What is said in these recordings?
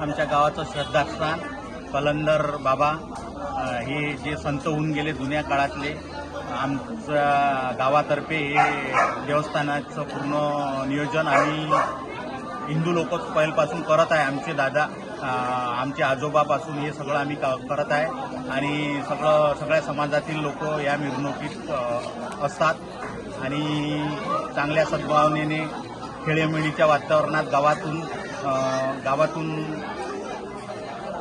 आमच्या गावाचं श्रद्धास्थान कलंदर बाबा हे जे संत होऊन गेले जुन्या काळातले आमच्या गावातर्फे हे देवस्थानाचं पूर्ण नियोजन आणि हिंदू लोक पहिल्यापासून करत आहे. आमचे दादा आमचे आजोबापासून हे सगळं आम्ही करत आहे. आणि सगळं सगळ्या समाजातील लोक या मिरवणुकीत असतात. आणि चांगल्या सद्भावनेने खेळीमेळीच्या वातावरणात गावातून गावातून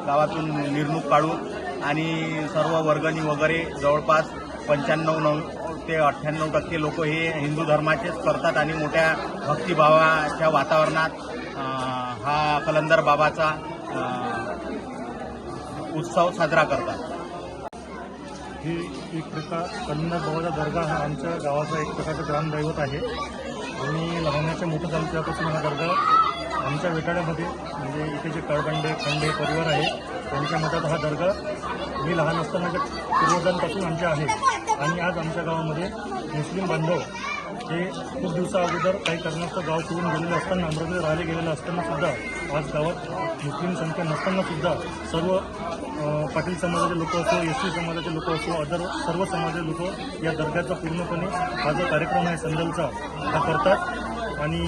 गावातून मिरवणूक काढून आणि सर्व वर्गणी वगैरे जवळपास पंच्याण्णव नऊ ते अठ्ठ्याण्णव टक्के लोक हे हिंदू धर्माचेच करतात आणि मोठ्या भक्तिभावाच्या वातावरणात हा कलंदर बाबाचा उत्सव साजरा करतात. ही एक प्रकार कन्नड बाबाचा दर्गा हा आमच्या गावाचा एक प्रकारचं ग्रामदैवत आहे. आणि लहानाच्या मोठं झालं तेव्हापासून हा दर्गा आमच्या वेटाळ्यामध्ये म्हणजे इथे जे कळबंडे खंडे परिवार आहे त्यांच्या मतात हा दर्गा मी लहान असतानाच्या पूर्वजांपासून आमच्या आहे. आणि आज आमच्या गावामध्ये मुस्लिम बांधव हे खूप दिवसा अगोदर काही कारणास्तव गाव सोडून गेलेलं असताना अमरावतीला राहिले गेलेलं असतानासुद्धा आज गावात मुस्लिम संख्या नसतानासुद्धा सर्व पाटील समाजाचे लोक असो एस टी समाजाचे लोक असो अदर सर्व समाजाचे लोक या दर्ग्याचा पूर्णपणे हा जो कार्यक्रम आहे संदलचा हा करतात. आणि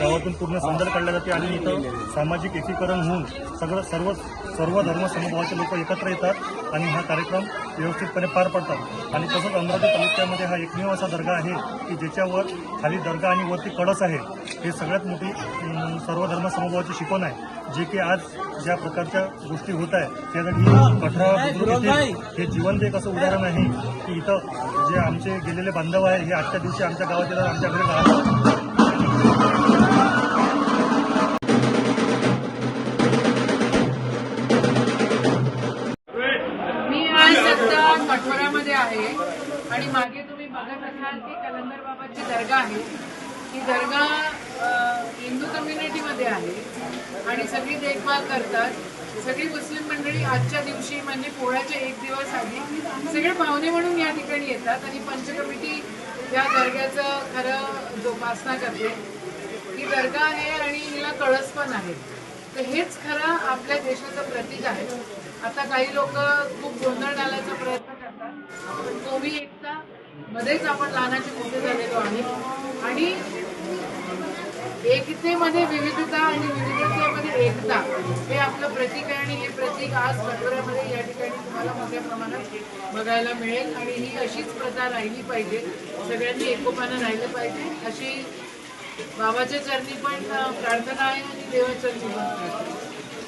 गावातून पूर्ण संदल काढला जाते आणि इथं सामाजिक एकीकरण होऊन सगळं सर्व सर्व धर्म समूहाचे लोक एकत्र येतात आणि हा कार्यक्रम व्यवस्थितपणे पार पडतात. आणि तसंच अमरावती तालुक्यामध्ये हा एकमेव असा दर्गा आहे की ज्याच्यावर खाली दर्गा आणि वरती कळस आहे. हे सगळ्यात मोठी सर्व धर्म समूहाची शिकवण आहे. जे की आज ज्या प्रकारच्या गोष्टी होत आहे त्यासाठी कठरा हे जिवंत एक असं उदाहरण आहे की इथं जे आमचे गेलेले बांधव आहे हे आजच्या दिवशी आमच्या गावात येतात आमच्या घरी राहतात. मी आज सध्या आहे आणि मागे तुम्ही बघत असाल की कलंदर बाबाची दर्गा आहे. ही दर्गा अ, हिंदू कम्युनिटीमध्ये आहे आणि सगळी देखभाल करतात. सगळी मुस्लिम मंडळी आजच्या दिवशी म्हणजे पोळ्याच्या एक दिवस आधी सगळे पाहुणे म्हणून या ठिकाणी येतात आणि पंच कमिटी या दर्ग्याचं खरं जोपासना करते. ही दर्गा आहे आणि हिला कळस पण आहे. तर हेच खरं आपल्या देशाचं प्रतीक आहे. आता काही लोक खूप गोंधळ घालायचा प्रयत्न करतात. पण मी एकता मध्येच आपण लहानाचे मोठे झालेलो आहे आणि एकतेमध्ये विविधता आणि विविधतेमध्ये एकता हे आपलं प्रतीक आहे आणि हे प्रतीक आज भटोऱ्यामध्ये या ठिकाणी तुम्हाला मोठ्या प्रमाणात बघायला मिळेल आणि ही अशीच प्रथा राहिली पाहिजे. सगळ्यांनी एकोपानं राहिलं पाहिजे. अशी बाबाच्या चरणी पण प्रार्थना आहे आणि देवाचरणी पण प्रार्थना